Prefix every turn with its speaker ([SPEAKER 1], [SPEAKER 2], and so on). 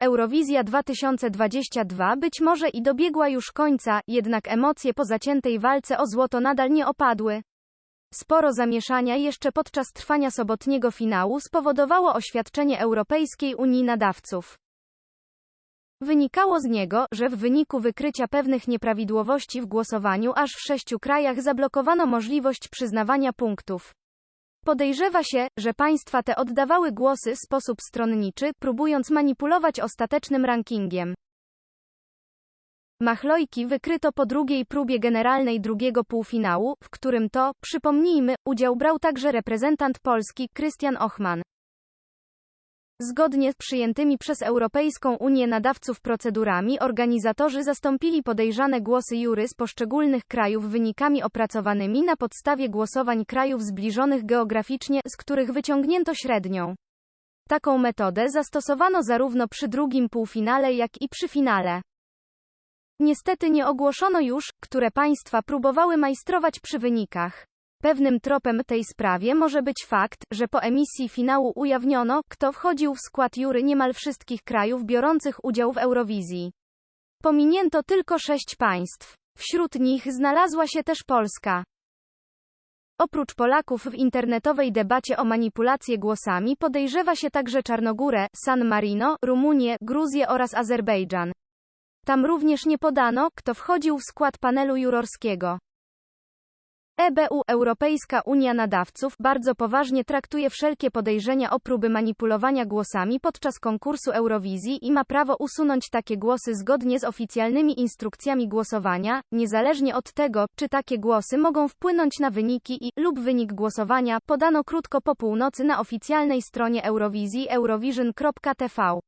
[SPEAKER 1] Eurowizja 2022 być może i dobiegła już końca, jednak emocje po zaciętej walce o złoto nadal nie opadły. Sporo zamieszania jeszcze podczas trwania sobotniego finału spowodowało oświadczenie Europejskiej Unii Nadawców. Wynikało z niego, że w wyniku wykrycia pewnych nieprawidłowości w głosowaniu aż w sześciu krajach zablokowano możliwość przyznawania punktów. Podejrzewa się, że państwa te oddawały głosy w sposób stronniczy, próbując manipulować ostatecznym rankingiem. Machlojki wykryto po drugiej próbie generalnej drugiego półfinału, w którym to, przypomnijmy, udział brał także reprezentant Polski, Krystian Ochman. Zgodnie z przyjętymi przez Europejską Unię nadawców procedurami organizatorzy zastąpili podejrzane głosy jury z poszczególnych krajów wynikami opracowanymi na podstawie głosowań krajów zbliżonych geograficznie, z których wyciągnięto średnią. Taką metodę zastosowano zarówno przy drugim półfinale jak i przy finale. Niestety nie ogłoszono już, które państwa próbowały majstrować przy wynikach. Pewnym tropem tej sprawie może być fakt, że po emisji finału ujawniono, kto wchodził w skład jury niemal wszystkich krajów biorących udział w Eurowizji. Pominięto tylko sześć państw. Wśród nich znalazła się też Polska. Oprócz Polaków w internetowej debacie o manipulację głosami podejrzewa się także Czarnogórę, San Marino, Rumunię, Gruzję oraz Azerbejdżan. Tam również nie podano, kto wchodził w skład panelu jurorskiego. EBU Europejska Unia Nadawców bardzo poważnie traktuje wszelkie podejrzenia o próby manipulowania głosami podczas konkursu Eurowizji i ma prawo usunąć takie głosy zgodnie z oficjalnymi instrukcjami głosowania, niezależnie od tego, czy takie głosy mogą wpłynąć na wyniki i lub wynik głosowania, podano krótko po północy na oficjalnej stronie Eurowizji eurovision.tv.